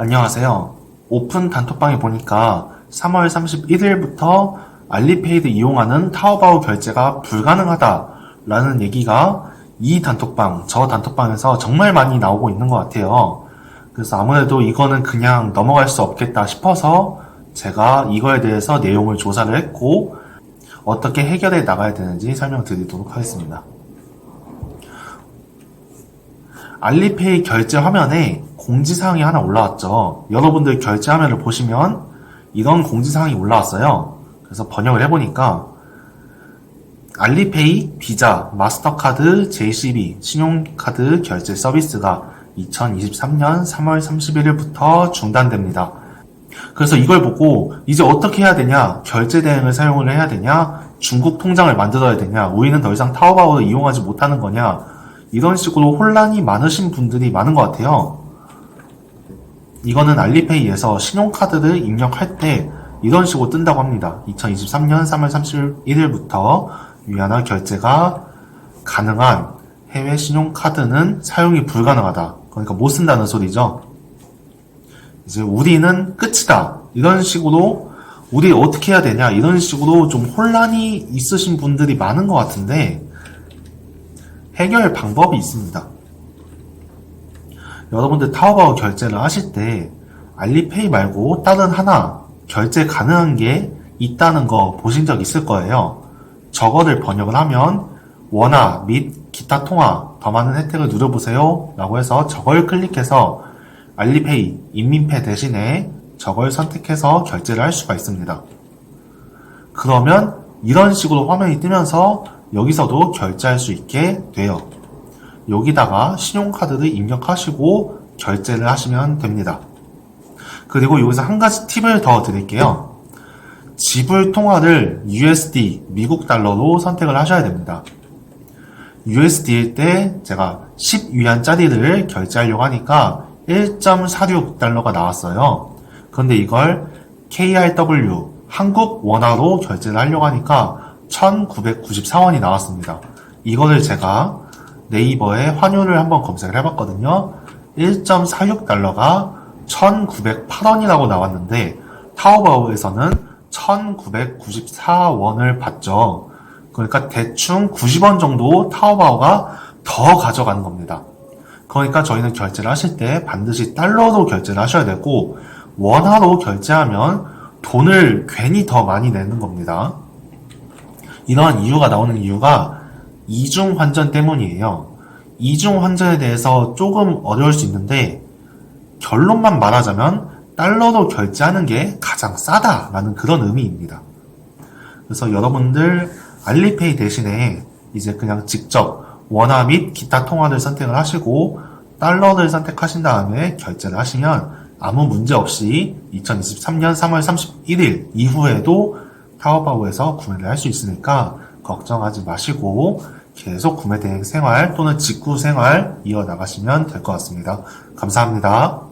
안녕하세요. 오픈 단톡방에 보니까 3월 31일부터 알리페이드 이용하는 타오바오 결제가 불가능하다라는 얘기가 이 단톡방, 저 단톡방에서 정말 많이 나오고 있는 것 같아요. 그래서 아무래도 이거는 그냥 넘어갈 수 없겠다 싶어서 제가 이거에 대해서 내용을 조사를 했고 어떻게 해결해 나가야 되는지 설명드리도록 하겠습니다. 알리페이 결제 화면에 공지사항이 하나 올라왔죠. 여러분들 결제 화면을 보시면 이런 공지사항이 올라왔어요. 그래서 번역을 해보니까 알리페이, 비자, 마스터카드, JCB, 신용카드 결제 서비스가 2023년 3월 31일부터 중단됩니다. 그래서 이걸 보고 이제 어떻게 해야 되냐? 결제 대행을 사용을 해야 되냐? 중국 통장을 만들어야 되냐? 우리는 더 이상 타오바오를 이용하지 못하는 거냐? 이런 식으로 혼란이 많으신 분들이 많은 것 같아요. 이거는 알리페이에서 신용카드를 입력할 때 이런 식으로 뜬다고 합니다. 2023년 3월 31일부터 위안화 결제가 가능한 해외 신용카드는 사용이 불가능하다. 그러니까 못 쓴다는 소리죠. 이제 우리는 끝이다. 이런 식으로 우리 어떻게 해야 되냐 이런 식으로 좀 혼란이 있으신 분들이 많은 것 같은데 해결 방법이 있습니다. 여러분들 타오바오 결제를 하실 때 알리페이 말고 다른 하나 결제 가능한 게 있다는 거 보신 적 있을 거예요. 저거를 번역을 하면 원화 및 기타 통화 더 많은 혜택을 누려보세요 라고 해서 저걸 클릭해서 알리페이 인민페 대신에 저걸 선택해서 결제를 할 수가 있습니다. 그러면 이런 식으로 화면이 뜨면서 여기서도 결제할 수 있게 돼요. 여기다가 신용카드를 입력하시고 결제를 하시면 됩니다. 그리고 여기서 한 가지 팁을 더 드릴게요. 지불 통화를 USD, 미국 달러로 선택을 하셔야 됩니다. USD일 때 제가 10위안짜리를 결제하려고 하니까 1.46달러가 나왔어요. 그런데 이걸 KRW, 한국 원화로 결제를 하려고 하니까 1994원이 나왔습니다. 이거를 제가 네이버에 환율을 한번 검색을 해봤거든요. 1.46달러가 1908원이라고 나왔는데 타오바오에서는 1994원을 받죠. 그러니까 대충 90원 정도 타오바오가 더 가져가는 겁니다. 그러니까 저희는 결제를 하실 때 반드시 달러로 결제를 하셔야 되고 원화로 결제하면 돈을 괜히 더 많이 내는 겁니다. 이러한 이유가 나오는 이유가 이중 환전 때문이에요. 이중 환전에 대해서 조금 어려울 수 있는데 결론만 말하자면 달러로 결제하는 게 가장 싸다라는 그런 의미입니다. 그래서 여러분들 알리페이 대신에 이제 그냥 직접 원화 및 기타 통화를 선택을 하시고 달러를 선택하신 다음에 결제를 하시면 아무 문제 없이 2023년 3월 31일 이후에도 타오바오에서 구매를 할 수 있으니까 걱정하지 마시고 계속 구매 대행 생활 또는 직구 생활 이어나가시면 될 것 같습니다. 감사합니다.